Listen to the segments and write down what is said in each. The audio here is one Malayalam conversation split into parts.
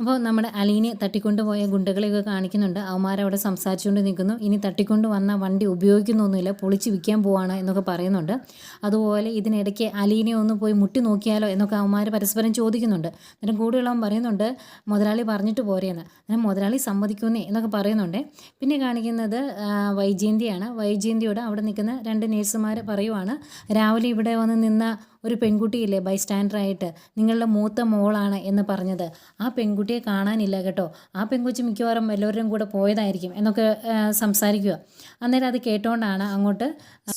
അപ്പോൾ നമ്മുടെ അലീനെ തട്ടിക്കൊണ്ടുപോയ ഗുണ്ടകളെയൊക്കെ കാണിക്കുന്നുണ്ട്. അവന്മാരവിടെ സംസാരിച്ചുകൊണ്ട് നിൽക്കുന്നു. ഇനി തട്ടിക്കൊണ്ട് വന്ന വണ്ടി ഉപയോഗിക്കുന്നൊന്നുമില്ല. പൊളിച്ച് വിൽക്കാൻ പോവാണ് എന്നൊക്കെ പറയുന്നുണ്ട്. അതുപോലെ ഇതിനിടയ്ക്ക് അലീനെ ഒന്ന് പോയി മുട്ടി നോക്കിയാലോ എന്നൊക്കെ അവന്മാർ പരസ്പരം ചോദിക്കുന്നുണ്ട്. അന്നേരം കൂടെയുള്ളവൻ പറയുന്നുണ്ട് മുതലാളി പറഞ്ഞിട്ട് പോരെയെന്ന് അന്നേരം മുതലാളി സമ്മതിക്കുന്നേ? എന്നൊക്കെ പറയുന്നുണ്ട്. പിന്നെ കാണിക്കുന്നത് വൈജയന്തിയാണ്. വൈജയന്തിയോട് അവിടെ നിൽക്കുന്ന രണ്ട് നേഴ്സുമാർ പറയുവാണ് രാവിലെ ഇവിടെ വന്ന് നിന്ന ഒരു പെൺകുട്ടിയില്ലേ ബൈ സ്റ്റാൻഡറായിട്ട് നിങ്ങളുടെ മൂത്ത മോളാണ് എന്ന് പറഞ്ഞത്. ആ പെൺകുട്ടിയെ കാണാനില്ല കേട്ടോ. ആ പെൺകുച്ചി മിക്കവാറും എല്ലാവരും കൂടെ പോയതായിരിക്കും എന്നൊക്കെ സംസാരിക്കുക. അന്നേരം അത് കേട്ടോണ്ടാണ് അങ്ങോട്ട്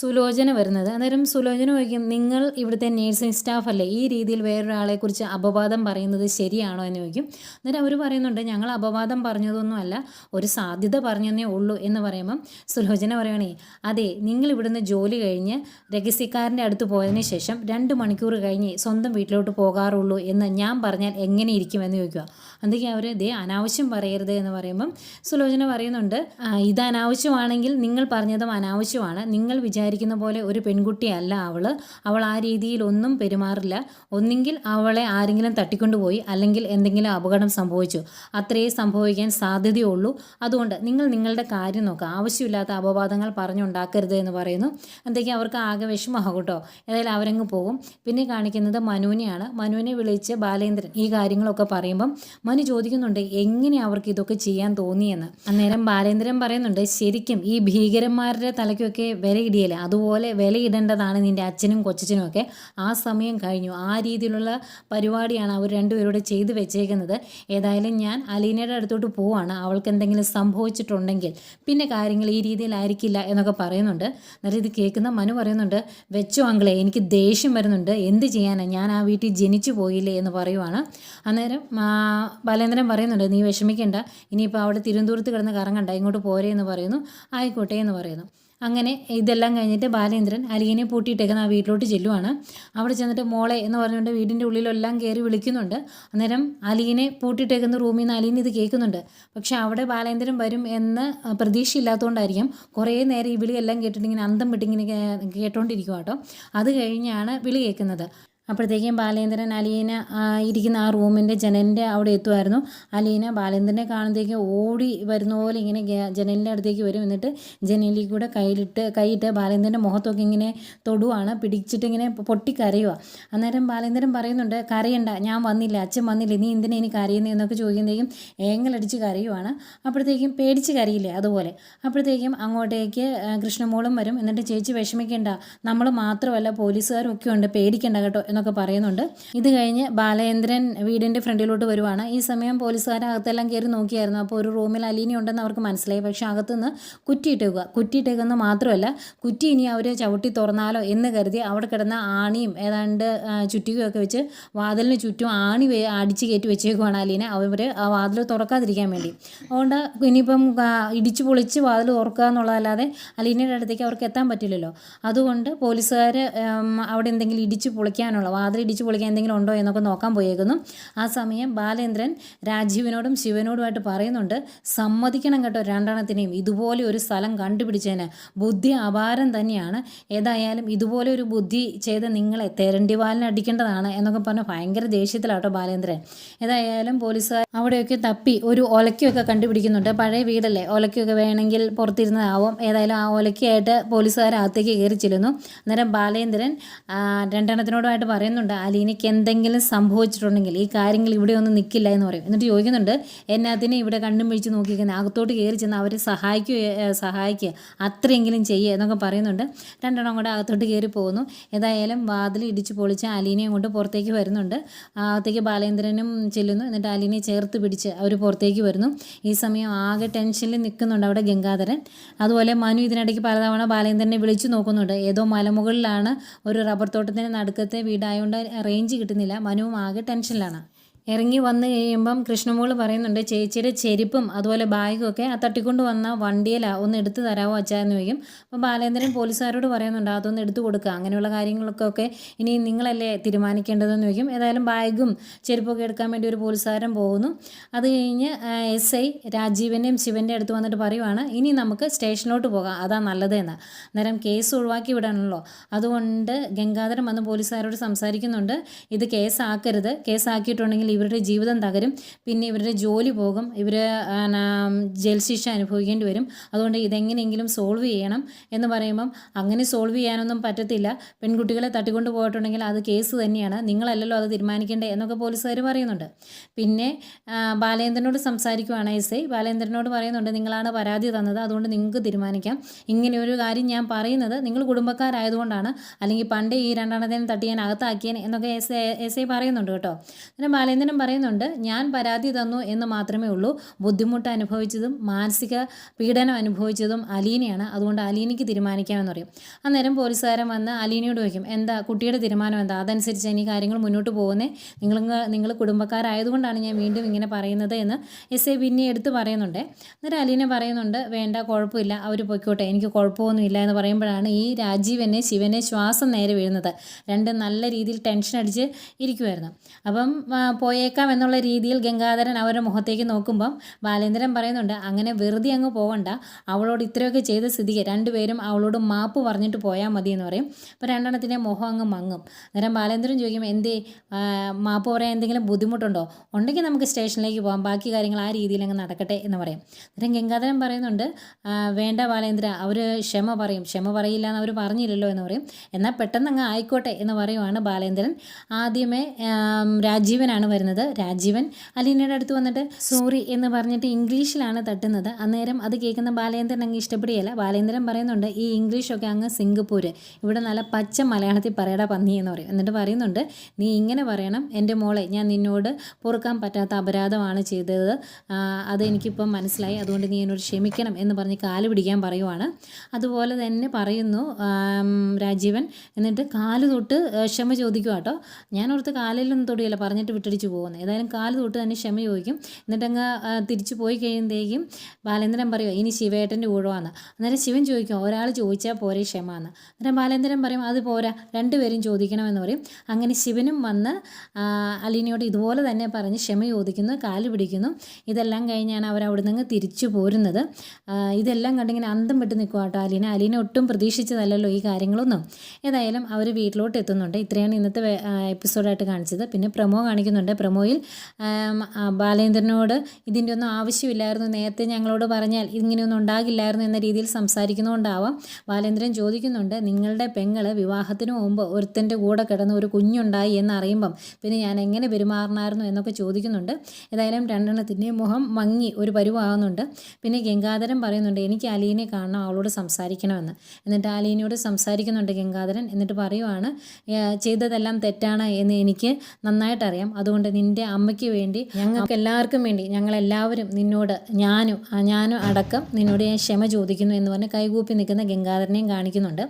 സുലോചന വരുന്നത്. അന്നേരം സുലോചന ചോദിക്കും നിങ്ങൾ ഇവിടുത്തെ നേഴ്സിംഗ് സ്റ്റാഫ് അല്ലേ? ഈ രീതിയിൽ വേറൊരാളെ കുറിച്ച് അപവാദം പറയുന്നത് ശരിയാണോ? എന്ന് ചോദിക്കും. അന്നേരം അവർ പറയുന്നുണ്ട് ഞങ്ങൾ അപവാദം പറഞ്ഞതൊന്നുമല്ല ഒരു സാധ്യത പറഞ്ഞതേ ഉള്ളൂ എന്ന് പറയുമ്പം സുലോചന പറയണേ അതെ നിങ്ങൾ ഇവിടുന്ന് ജോലി കഴിഞ്ഞ് രഹസ്യക്കാരന്റെ അടുത്ത് പോയതിന് ശേഷം രണ്ട് മണിക്കൂർ കഴിഞ്ഞ് സ്വന്തം വീട്ടിലോട്ട് പോകാറുള്ളൂ എന്ന് ഞാൻ പറഞ്ഞാൽ എങ്ങനെ ഇരിക്കുമെന്ന് ചോദിക്കുക. അതൊക്കെ അവർ ദേ അനാവശ്യം പറയരുത് എന്ന് പറയുമ്പം സുലോചന പറയുന്നുണ്ട്. ഇത് അനാവശ്യമാണെങ്കിൽ നിങ്ങൾ പറഞ്ഞതും അനാവശ്യമാണ്. നിങ്ങൾ വിചാരിക്കുന്ന പോലെ ഒരു പെൺകുട്ടിയല്ല അവൾ അവൾ ആ രീതിയിൽ ഒന്നും പെരുമാറില്ല. ഒന്നെങ്കിൽ അവളെ ആരെങ്കിലും തട്ടിക്കൊണ്ടുപോയി അല്ലെങ്കിൽ എന്തെങ്കിലും അപകടം സംഭവിച്ചു. അത്രയേ സംഭവിക്കാൻ സാധ്യതയുള്ളൂ. അതുകൊണ്ട് നിങ്ങൾ നിങ്ങളുടെ കാര്യം നോക്കുക. ആവശ്യമില്ലാത്ത അപവാദങ്ങൾ പറഞ്ഞുണ്ടാക്കരുത് എന്ന് പറയുന്നു. എന്തൊക്കെയാണ് അവർക്ക് ആകെ വിഷമമാകും ഏതായാലും അവരങ്ങ് പോകും. പിന്നെ കാണിക്കുന്നത് മനുവിനെയാണ്. മനുവിനെ വിളിച്ച് ബാലേന്ദ്രൻ ഈ കാര്യങ്ങളൊക്കെ പറയുമ്പം മനു ചോദിക്കുന്നുണ്ട് എങ്ങനെ അവർക്ക് ഇതൊക്കെ ചെയ്യാൻ തോന്നിയെന്ന്? അന്നേരം ബാലേന്ദ്രൻ പറയുന്നുണ്ട് ശരിക്കും ഈ ഭീകരന്മാരുടെ തലയ്ക്കൊക്കെ വിലയിടിയല്ലേ അതുപോലെ വിലയിടേണ്ടതാണ് നിന്റെ അച്ഛനും കൊച്ചനും ഒക്കെ. ആ സമയം കഴിഞ്ഞു. ആ രീതിയിലുള്ള പരിപാടിയാണ് അവർ രണ്ടുപേരോട് ചെയ്തു വെച്ചേക്കുന്നത്. ഏതായാലും ഞാൻ അലീനയുടെ അടുത്തോട്ട് പോവാണ്. അവൾക്ക് എന്തെങ്കിലും സംഭവിച്ചിട്ടുണ്ടെങ്കിൽ പിന്നെ കാര്യങ്ങൾ ഈ രീതിയിലായിരിക്കില്ല എന്നൊക്കെ പറയുന്നുണ്ട്. എന്നിട്ട് ഇത് കേൾക്കുന്ന മനു പറയുന്നുണ്ട് വെച്ചോ അങ്കിളെ എനിക്ക് ദേഷ്യം വരുന്നുണ്ട് എന്ത് ചെയ്യാനാണ് ഞാൻ ആ വീട്ടിൽ ജനിച്ചു പോയില്ലേ? എന്ന് പറയുവാണ്. അന്നേരം ബാലേന്ദ്രൻ പറയുന്നുണ്ട് നീ വിഷമിക്കേണ്ട. ഇനിയിപ്പോൾ അവിടെ തിരുവനന്തപുരത്ത് കിടന്ന് കറങ്ങണ്ട. ഇങ്ങോട്ട് പോരേ എന്ന് പറയുന്നു. ആയിക്കോട്ടെ എന്ന് പറയുന്നു. അങ്ങനെ ഇതെല്ലാം കഴിഞ്ഞിട്ട് ബാലേന്ദ്രൻ അലീനെ പൂട്ടിയിട്ടേക്കുന്ന ആ വീട്ടിലോട്ട് ചെല്ലുവാണ്. അവിടെ ചെന്നിട്ട് മോളെ എന്ന് പറഞ്ഞുകൊണ്ട് വീടിന്റെ ഉള്ളിലെല്ലാം കയറി വിളിക്കുന്നുണ്ട്. അന്നേരം അലീനെ പൂട്ടിയിട്ടേക്കുന്ന റൂമിൽ നിന്ന് അലീൻ ഇത് കേൾക്കുന്നുണ്ട്. പക്ഷേ അവിടെ ബാലേന്ദ്രൻ വരും എന്ന് പ്രതീക്ഷയില്ലാത്തതുകൊണ്ടായിരിക്കും കുറേ നേരം ഈ വിളിയെല്ലാം കേട്ടിട്ട് ഇങ്ങനെ അന്തം വിട്ടിങ്ങനെ കേട്ടോണ്ടിരിക്കും കേട്ടോ. അത് കഴിഞ്ഞാണ് വിളി കേൾക്കുന്നത്. അപ്പോഴത്തേക്കും ബാലേന്ദ്രൻ അലീന ഇരിക്കുന്ന ആ റൂമിന്റെ ജനലിന്റെ അവിടെ എത്തുമായിരുന്നു. അലീന ബാലേന്ദ്രനെ കാണുന്നതേക്ക് ഓടി വരുന്ന പോലെ ഇങ്ങനെ ജനലിന്റെ അടുത്തേക്ക് വരും. എന്നിട്ട് ജനലിൽ കൂടെ കയ്യിലിട്ട് കൈയിട്ട് ബാലേന്ദ്രന്റെ മുഖത്തൊക്കെ ഇങ്ങനെ തൊടുവാണ് പിടിച്ചിട്ട് ഇങ്ങനെ പൊട്ടിക്കരയുക അന്നേരം ബാലേന്ദ്രൻ പറയുന്നുണ്ട് കരയണ്ട ഞാൻ വന്നില്ല അച്ഛൻ വന്നില്ല നീ എന്തിനാ ഇനി കരയുന്നത് എന്നൊക്കെ ചോദിക്കുന്നതേക്കും ഏങ്ങലടിച്ച് കരയുവാണ്. അപ്പോഴത്തേക്കും പേടിച്ച് കരയില്ലേ അതുപോലെ. അപ്പോഴത്തേക്കും അങ്ങോട്ടേക്ക് കൃഷ്ണമോളും വരും. എന്നിട്ട് ചേച്ചി വിഷമിക്കേണ്ട നമ്മൾ മാത്രമല്ല പോലീസുകാരും ഒക്കെ ഉണ്ട് പേടിക്കേണ്ട കേട്ടോ എന്നൊക്കെ പറയുന്നുണ്ട്. ഇത് കഴിഞ്ഞ് ബാലേന്ദ്രൻ വീടിന്റെ ഫ്രണ്ടിലോട്ട് വരുവാണ്. ഈ സമയം പോലീസുകാർ അകത്തെല്ലാം കയറി നോക്കിയായിരുന്നു. അപ്പോൾ ഒരു റൂമിൽ അലീനി ഉണ്ടെന്ന് അവർക്ക് മനസ്സിലായി. പക്ഷേ അകത്തുനിന്ന് കുറ്റിയിട്ടേക്കുക. കുറ്റിയിട്ടേക്കുന്ന മാത്രമല്ല കുറ്റി ഇനി അവർ ചവിട്ടി തുറന്നാലോ എന്ന് കരുതി അവിടെ കിടന്ന ആണിയും ഏതാണ്ട് ചുറ്റികയൊക്കെ വെച്ച് വാതിലിന് ചുറ്റും ആണി അടിച്ച് കയറ്റി വെച്ചേക്കുവാണ് അലീനെ. അവർ ആ വാതിൽ തുറക്കാതിരിക്കാൻ വേണ്ടി. അതുകൊണ്ട് ഇനിയിപ്പം ഇടിച്ച് പൊളിച്ച് വാതിൽ തുറക്കുക എന്നുള്ളതല്ലാതെ അലീനയുടെ അടുത്തേക്ക് അവർക്ക് എത്താൻ പറ്റില്ലല്ലോ. അതുകൊണ്ട് പോലീസുകാർ അവിടെ എന്തെങ്കിലും ഇടിച്ച് പൊളിക്കാനുള്ള വാതിൽ ഇടിച്ച് പൊളിക്കാൻ എന്തെങ്കിലും ഉണ്ടോ എന്നൊക്കെ നോക്കാൻ പോയേക്കുന്നു. ആ സമയം ബാലേന്ദ്രൻ രാജീവിനോടും ശിവനോടുമായിട്ട് പറയുന്നുണ്ട് സമ്മതിക്കണം കേട്ടോ രണ്ടെണ്ണത്തിനെയും. ഇതുപോലെ ഒരു സ്ഥലം കണ്ടുപിടിച്ചതിന് ബുദ്ധി അപാരം തന്നെയാണ്. ഏതായാലും ഇതുപോലെ ഒരു ബുദ്ധി ചെയ്ത് നിങ്ങളെ തെരണ്ടിവാലിന് അടിക്കേണ്ടതാണ് എന്നൊക്കെ പറഞ്ഞ് ഭയങ്കര ദേഷ്യത്തിലാട്ടോ ബാലേന്ദ്രൻ. ഏതായാലും പോലീസുകാർ അവിടെയൊക്കെ തപ്പി ഒരു ഒലക്കൊക്കെ കണ്ടുപിടിക്കുന്നുണ്ട്. പഴയ വീടല്ലേ? ഒലക്കൊക്കെ വേണമെങ്കിൽ പുറത്തിരുന്നതാവും. ഏതായാലും ആ ഒലക്കയായിട്ട് പോലീസുകാർ അകത്തേക്ക് കയറി ചെല്ലുന്നു. അന്നേരം ബാലേന്ദ്രൻ രണ്ടെണ്ണത്തിനോടുമായിട്ട് പറയുന്നുണ്ട് അലീനയ്ക്ക് എന്തെങ്കിലും സംഭവിച്ചിട്ടുണ്ടെങ്കിൽ ഈ കാര്യങ്ങൾ ഇവിടെ ഒന്നും നിൽക്കില്ല എന്ന് പറയും. എന്നിട്ട് ചോദിക്കുന്നുണ്ട് എന്നെ അതിനെ ഇവിടെ കണ്ണും പിടിച്ച് നോക്കിയിരിക്കുന്നത് അകത്തോട്ട് കയറി ചെന്ന് അവരെ സഹായിക്കുക സഹായിക്കുക അത്രയെങ്കിലും ചെയ്യുക എന്നൊക്കെ പറയുന്നുണ്ട്. രണ്ടെണ്ണം കൂടെ അകത്തോട്ട് കയറി പോകുന്നു. ഏതായാലും വാതിൽ ഇടിച്ച് പൊളിച്ച് അലീനയും കൊണ്ട് പുറത്തേക്ക് വരുന്നുണ്ട്. അകത്തേക്ക് ബാലേന്ദ്രനും ചെല്ലുന്നു. എന്നിട്ട് അലീനയെ ചേർത്ത് പിടിച്ച് അവർ പുറത്തേക്ക് വരുന്നു. ഈ സമയം ആകെ ടെൻഷനിൽ നിൽക്കുന്നുണ്ട് അവിടെ ഗംഗാധരൻ. അതുപോലെ മനു ഇതിനിടയ്ക്ക് പലതവണ ബാലേന്ദ്രനെ വിളിച്ചു നോക്കുന്നുണ്ട്. ഏതോ മലമുകളിലാണ് ഒരു റബ്ബർ തോട്ടത്തിന് നടുക്കത്തെ വീടായതുകൊണ്ട് റേഞ്ച് കിട്ടുന്നില്ല. മനുവും ആകെ ടെൻഷനിലാണ് ഇറങ്ങി വന്നു കഴിയുമ്പം കൃഷ്ണമോൾ പറയുന്നുണ്ട് ചേച്ചിയുടെ ചെരുപ്പും അതുപോലെ ബാഗും ഒക്കെ ആ തട്ടിക്കൊണ്ട് വന്ന വണ്ടിയിലാണ് ഒന്ന് എടുത്ത് തരാമോ അച്ഛാ എന്ന് വയ്ക്കും അപ്പോൾ ബാലേന്ദ്രൻ പോലീസുകാരോട് പറയുന്നുണ്ട് അതൊന്ന് എടുത്തു കൊടുക്കുക അങ്ങനെയുള്ള കാര്യങ്ങളൊക്കെ ഒക്കെ ഇനി നിങ്ങളല്ലേ തീരുമാനിക്കേണ്ടതെന്ന് വയ്ക്കും ഏതായാലും ബാഗും ചെരുപ്പൊക്കെ എടുക്കാൻ വേണ്ടി ഒരു പോലീസുകാരൻ പോകുന്നു. അത് കഴിഞ്ഞ് എസ് ഐ രാജീവന്റെയും ശിവന്റെ അടുത്ത് വന്നിട്ട് പറയുവാണ് ഇനി നമുക്ക് സ്റ്റേഷനിലോട്ട് പോകാം അതാ നല്ലതെന്ന് അന്നേരം കേസ് ഒഴിവാക്കി വിടാണല്ലോ. അതുകൊണ്ട് ഗംഗാധരൻ വന്ന് പോലീസുകാരോട് സംസാരിക്കുന്നുണ്ട് ഇത് കേസാക്കരുത് കേസാക്കിയിട്ടുണ്ടെങ്കിൽ ഇവരുടെ ജീവിതം തകരും. പിന്നെ ഇവരുടെ ജോലി പോകും. ഇവർ ജയിൽ ശിക്ഷ അനുഭവിക്കേണ്ടി വരും. അതുകൊണ്ട് ഇതെങ്ങനെയെങ്കിലും സോൾവ് ചെയ്യണം എന്ന് പറയുമ്പം അങ്ങനെ സോൾവ് ചെയ്യാനൊന്നും പറ്റത്തില്ല. പെൺകുട്ടികളെ തട്ടിക്കൊണ്ട് പോയിട്ടുണ്ടെങ്കിൽ അത് കേസ് തന്നെയാണ്. നിങ്ങളല്ലല്ലോ അത് തീരുമാനിക്കേണ്ടേ എന്നൊക്കെ പോലീസുകാർ പറയുന്നുണ്ട്. പിന്നെ ബാലേന്ദ്രനോട് സംസാരിക്കുവാണ് എസ് ഐ. ബാലേന്ദ്രനോട് പറയുന്നുണ്ട് നിങ്ങളാണ് പരാതി തന്നത്. അതുകൊണ്ട് നിങ്ങൾക്ക് തീരുമാനിക്കാം. ഇങ്ങനെ ഒരു കാര്യം ഞാൻ പറയുന്നത് നിങ്ങൾ കുടുംബക്കാരായതുകൊണ്ടാണ്. അല്ലെങ്കിൽ പണ്ടേ ഈ രണ്ടെണ്ണത്തിനും തട്ടി ഞാൻ അകത്താക്കിയൻ എന്നൊക്കെ എസ് എസ് ഐ പറയുന്നുണ്ട് കേട്ടോ. അങ്ങനെ ബാലേന്ദ്രൻ പറയുന്നുണ്ട് ഞാൻ പരാതി തന്നു എന്ന് മാത്രമേ ഉള്ളൂ. ബുദ്ധിമുട്ട് അനുഭവിച്ചതും മാനസിക പീഡനം അനുഭവിച്ചതും അലീനയാണ്. അതുകൊണ്ട് അലീനയ്ക്ക് തീരുമാനിക്കാമെന്ന് പറയും. അന്നേരം പോലീസുകാരൻ വന്ന് അലീനയോട് ചോദിക്കും എന്താ കുട്ടിയുടെ തീരുമാനം എന്താ? അതനുസരിച്ച് ഇനി കാര്യങ്ങൾ മുന്നോട്ട് പോകുന്നേ? നിങ്ങൾ നിങ്ങൾ കുടുംബക്കാരായതുകൊണ്ടാണ് ഞാൻ വീണ്ടും ഇങ്ങനെ പറയുന്നത് എന്ന് എസ് ഐ പിന്നെ എടുത്ത് പറയുന്നുണ്ട്. അന്നേരം അലീന പറയുന്നുണ്ട് വേണ്ട കുഴപ്പമില്ല. അവർ പൊയ്ക്കോട്ടെ. എനിക്ക് കുഴപ്പമൊന്നുമില്ല എന്ന് പറയുമ്പോഴാണ് ഈ രാജീവനെ ശിവനെ ശ്വാസം നേരെ വീഴുന്നത്. രണ്ട് നല്ല രീതിയിൽ ടെൻഷൻ അടിച്ച് ഇരിക്കുമായിരുന്നു അപ്പം പോയേക്കാം എന്നുള്ള രീതിയിൽ ഗംഗാധരൻ അവരുടെ മുഖത്തേക്ക് നോക്കുമ്പം ബാലേന്ദ്രൻ പറയുന്നുണ്ട് അങ്ങനെ വെറുതെ അങ്ങ് പോകണ്ട അവളോട് ഇത്രയൊക്കെ ചെയ്ത സ്ഥിതിക്ക് രണ്ടുപേരും അവളോട് മാപ്പ് പറഞ്ഞിട്ട് പോയാൽ മതി എന്ന് പറയും. അപ്പോൾ രണ്ടെണ്ണത്തിന്റെ മുഖം അങ്ങ് മങ്ങും. അന്നേരം ബാലേന്ദ്രൻ ചോദിക്കും എന്തേ മാപ്പ് പറയാൻ എന്തെങ്കിലും ബുദ്ധിമുട്ടുണ്ടോ? ഉണ്ടെങ്കിൽ നമുക്ക് സ്റ്റേഷനിലേക്ക് പോകാം. ബാക്കി കാര്യങ്ങൾ ആ രീതിയിൽ അങ്ങ് നടക്കട്ടെ എന്ന് പറയും. അന്നേരം ഗംഗാധരൻ പറയുന്നുണ്ട് വേണ്ട ബാലേന്ദ്ര. അവർ ക്ഷമ പറയും. ക്ഷമ പറയില്ല എന്ന് അവർ പറഞ്ഞില്ലല്ലോ എന്ന് പറയും. എന്നാൽ പെട്ടെന്ന് അങ്ങ് ആയിക്കോട്ടെ എന്ന് പറയുവാണ് ബാലേന്ദ്രൻ. ആദ്യമേ രാജീവനാണ് വരുന്നത്. രാജീവൻ. അലീനയുടെ അടുത്ത് വന്നിട്ട് സോറി എന്ന് പറഞ്ഞിട്ട് ഇംഗ്ലീഷിലാണ് തട്ടുന്നത്. അന്നേരം അത് കേൾക്കുന്ന ബാലേന്ദ്രൻ അങ്ങ് ഇഷ്ടപ്പെടുകയില്ല. ബാലേന്ദ്രൻ പറയുന്നുണ്ട് ഈ ഇംഗ്ലീഷൊക്കെ അങ്ങ് സിംഗപ്പൂർ ഇവിടെ നല്ല പച്ച മലയാളത്തിൽ പറയടാ പന്നി എന്ന് പറയും. എന്നിട്ട് പറയുന്നുണ്ട് നീ ഇങ്ങനെ പറയണം. എന്റെ മോളെ ഞാൻ നിന്നോട് പൊറുക്കാൻ പറ്റാത്ത അപരാധമാണ് ചെയ്തത്. അതെനിക്കിപ്പം മനസ്സിലായി. അതുകൊണ്ട് നീ എന്നോട് ക്ഷമിക്കണം എന്ന് പറഞ്ഞ് കാൽ പിടിക്കാൻ പറയുവാണ്. അതുപോലെ തന്നെ പറയുന്നു രാജീവൻ. എന്നിട്ട് കാൽ തൊട്ട് ക്ഷമ ചോദിക്കുക കേട്ടോ ഞാൻ ഓർത്ത് കാലിലൊന്നും തൊടിയല്ല. പറഞ്ഞിട്ട് വിട്ടടിച്ച് പോകുന്നത്. ഏതായാലും കാൽ തൊട്ട് തന്നെ ക്ഷമ ചോദിക്കും. എന്നിട്ടങ്ങ് തിരിച്ചു പോയി കഴിയുമ്പോഴേക്കും ബാലേന്ദ്രൻ പറയുമോ ഇനി ശിവേട്ടന്റെ ഊഴമാണ് അന്നേരം ശിവൻ ചോദിക്കും ഒരാൾ ചോദിച്ചാൽ പോരെ ക്ഷമ എന്ന്. അന്നേരം ബാലേന്ദ്രൻ പറയും അത് പോരാ രണ്ടുപേരും ചോദിക്കണമെന്ന് പറയും. അങ്ങനെ ശിവനും വന്ന് അലീനയോട് ഇതുപോലെ തന്നെ പറഞ്ഞ് ക്ഷമ ചോദിക്കുന്നു കാൽ പിടിക്കുന്നു. ഇതെല്ലാം കഴിഞ്ഞാണ് അവർ അവിടെ നിന്ന് തിരിച്ചു പോരുന്നത്. ഇതെല്ലാം കണ്ടിങ്ങനെ അന്തം വിട്ട് നിൽക്കുക കേട്ടോ അലീന. അലീന ഒട്ടും പ്രതീക്ഷിച്ചതല്ലല്ലോ ഈ കാര്യങ്ങളൊന്നും. ഏതായാലും അവർ വീട്ടിലോട്ട് എത്തുന്നുണ്ട്. ഇത്രയാണ് ഇന്നത്തെ എപ്പിസോഡായിട്ട് കാണിച്ചത്. പിന്നെ പ്രമോ കാണിക്കുന്നുണ്ട്. പ്രമോയിൽ ബാലേന്ദ്രനോട് ഇതിന്റെ ഒന്നും ആവശ്യമില്ലായിരുന്നു. നേരത്തെ ഞങ്ങളോട് പറഞ്ഞാൽ ഇങ്ങനെയൊന്നും ഉണ്ടാകില്ലായിരുന്നു എന്ന രീതിയിൽ സംസാരിക്കുന്നതുകൊണ്ടാവാം ബാലേന്ദ്രൻ ചോദിക്കുന്നുണ്ട് നിങ്ങളുടെ പെങ്ങൾ വിവാഹത്തിന് മുമ്പ് ഒരുത്തന്റെ കൂടെ കിടന്ന് ഒരു കുഞ്ഞുണ്ടായി എന്നറിയുമ്പം പിന്നെ ഞാൻ എങ്ങനെ പെരുമാറണമായിരുന്നു എന്നൊക്കെ ചോദിക്കുന്നുണ്ട്. ഏതായാലും രണ്ടെണ്ണത്തിന്റെ മുഖം മങ്ങി ഒരു പരുവാകുന്നുണ്ട്. പിന്നെ ഗംഗാധരൻ പറയുന്നുണ്ട് എനിക്ക് അലീനെ കാണണം അവളോട് സംസാരിക്കണമെന്ന്. എന്നിട്ട് അലീനയോട് സംസാരിക്കുന്നുണ്ട് ഗംഗാധരൻ എന്നിട്ട് പറയുവാണ് ചെയ്തതെല്ലാം തെറ്റാണ് എന്ന് എനിക്ക് നന്നായിട്ടറിയാം. അതുകൊണ്ട് നിന്റെ അമ്മയ്ക്ക് വേണ്ടി ഞങ്ങൾക്ക് എല്ലാവർക്കും വേണ്ടി ഞങ്ങളെല്ലാവരും നിന്നോട് ഞാനും ഞാനും അടക്കം നിന്നോട് ഞാൻ ക്ഷമ ചോദിക്കുന്നു എന്ന് പറഞ്ഞ് കൈകൂപ്പി നിൽക്കുന്ന ഗംഗാധരനെയും കാണിക്കുന്നുണ്ട്.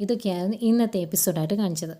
ഇതൊക്കെയായിരുന്നു ഇന്നത്തെ എപ്പിസോഡായിട്ട് കാണിച്ചത്.